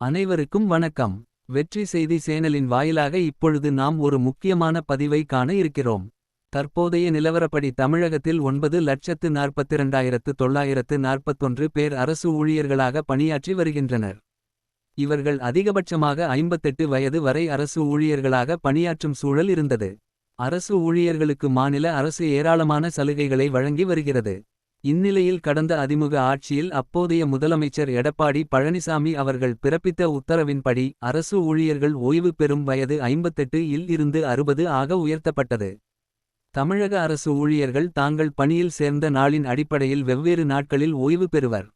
அனைவருக்கும் வணக்கம். வெற்றி செய்தி சேனலின் வாயிலாக இப்பொழுது நாம் ஒரு முக்கியமான பதிவை காண இருக்கிறோம். தற்போதைய நிலவரப்படி தமிழகத்தில் ஒன்பது லட்சத்து நாற்பத்திரண்டாயிரத்து தொள்ளாயிரத்து நாற்பத்தொன்று பேர் அரசு ஊழியர்களாக பணியாற்றி வருகின்றனர். இவர்கள் அதிகபட்சமாக ஐம்பத்தெட்டு வயது வரை அரசு ஊழியர்களாக பணியாற்றும் சூழல் இருந்தது. அரசு ஊழியர்களுக்கு மாநில அரசு ஏராளமான சலுகைகளை வழங்கி வருகிறது. இந்நிலையில் கடந்த அதிமுக ஆட்சியில் அப்போதைய முதலமைச்சர் எடப்பாடி பழனிசாமி அவர்கள் பிறப்பித்த உத்தரவின்படி அரசு ஊழியர்கள் ஓய்வு பெறும் வயது ஐம்பத்தெட்டு இல் இருந்து அறுபது ஆக உயர்த்தப்பட்டது. தமிழக அரசு ஊழியர்கள் தாங்கள் பணியில் சேர்ந்த நாளின் அடிப்படையில் வெவ்வேறு நாட்களில் ஓய்வு பெறுவர்.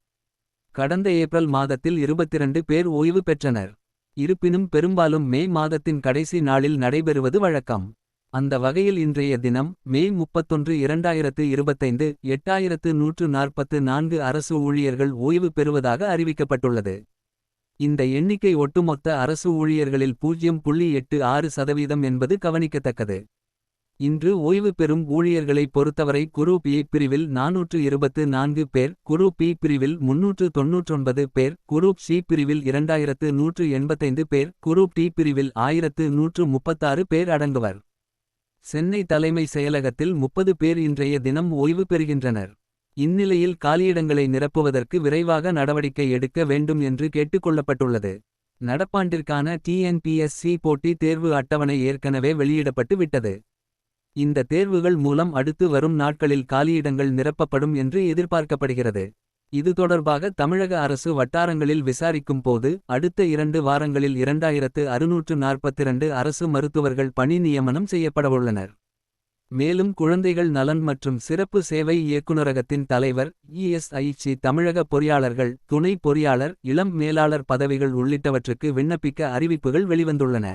கடந்த ஏப்ரல் மாதத்தில் 22 பேர் ஓய்வு பெற்றனர். இருப்பினும் பெரும்பாலும் மே மாதத்தின் கடைசி நாளில் நடைபெறுவது வழக்கம். அந்த வகையில் இன்றைய தினம் மே முப்பத்தொன்று இரண்டாயிரத்து இருபத்தைந்து எட்டாயிரத்து நூற்று நாற்பத்து நான்கு அரசு ஊழியர்கள் ஓய்வு பெறுவதாக அறிவிக்கப்பட்டுள்ளது. இந்த எண்ணிக்கை ஒட்டுமொத்த அரசு ஊழியர்களில் பூஜ்யம் புள்ளி எட்டு ஆறு சதவீதம் என்பது கவனிக்கத்தக்கது. இன்று ஓய்வு பெறும் ஊழியர்களை பொறுத்தவரை குரு பி பிரிவில் நாநூற்று இருபத்து நான்கு பேர் குரு பி பிரிவில் முன்னூற்று தொன்னூற்றொன்பது பேர் குரூப் சி பிரிவில் இரண்டாயிரத்து நூற்று எண்பத்தைந்து பேர் குரூப் டி பிரிவில் ஆயிரத்து நூற்று முப்பத்தாறு பேர் அடங்குவர். சென்னை தலைமை செயலகத்தில் முப்பது பேர் இன்றைய தினம் ஓய்வு பெறுகின்றனர். இந்நிலையில் காலியிடங்களை நிரப்புவதற்கு விரைவாக நடவடிக்கை எடுக்க வேண்டும் என்று கேட்டுக்கொள்ளப்பட்டுள்ளது. நடப்பாண்டிற்கான டிஎன்பிஎஸ்சி போட்டி தேர்வு அட்டவணை ஏற்கனவே வெளியிடப்பட்டு விட்டது. இந்த தேர்வுகள் மூலம் அடுத்து வரும் நாட்களில் காலியிடங்கள் நிரப்பப்படும் என்று எதிர்பார்க்கப்படுகிறது. இது தொடர்பாக தமிழக அரசு வட்டாரங்களில் விசாரிக்கும் போது அடுத்த இரண்டு வாரங்களில் இரண்டாயிரத்து அறுநூற்று நாற்பத்திரண்டு அரசு மருத்துவர்கள் பணி நியமனம் செய்யப்படவுள்ளனர். மேலும் குழந்தைகள் நலன் மற்றும் சிறப்பு சேவை இயக்குநரகத்தின் தலைவர் இஎஸ்ஐசி தமிழக பொறியாளர்கள் துணை பொறியாளர் இளம் மேலாளர் பதவிகள் உள்ளிட்டவற்றுக்கு விண்ணப்பிக்க அறிவிப்புகள் வெளிவந்துள்ளன.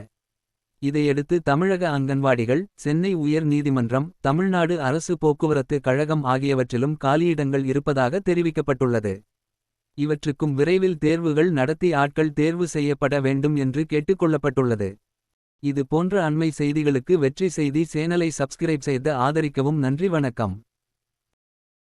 இதையடுத்து தமிழக அங்கன்வாடிகள் சென்னை உயர் நீதிமன்றம் தமிழ்நாடு அரசு போக்குவரத்து கழகம் ஆகியவற்றிலும் காலியிடங்கள் இருப்பதாக தெரிவிக்கப்பட்டுள்ளது. இவற்றுக்கும் விரைவில் தேர்வுகள் நடத்தி ஆட்கள் தேர்வு செய்யப்பட வேண்டும் என்று கேட்டுக்கொள்ளப்பட்டுள்ளது. இது போன்ற அண்மை செய்திகளுக்கு வெற்றி செய்தி சேனலை சப்ஸ்கிரைப் செய்து ஆதரிக்கவும் நன்றி வணக்கம்.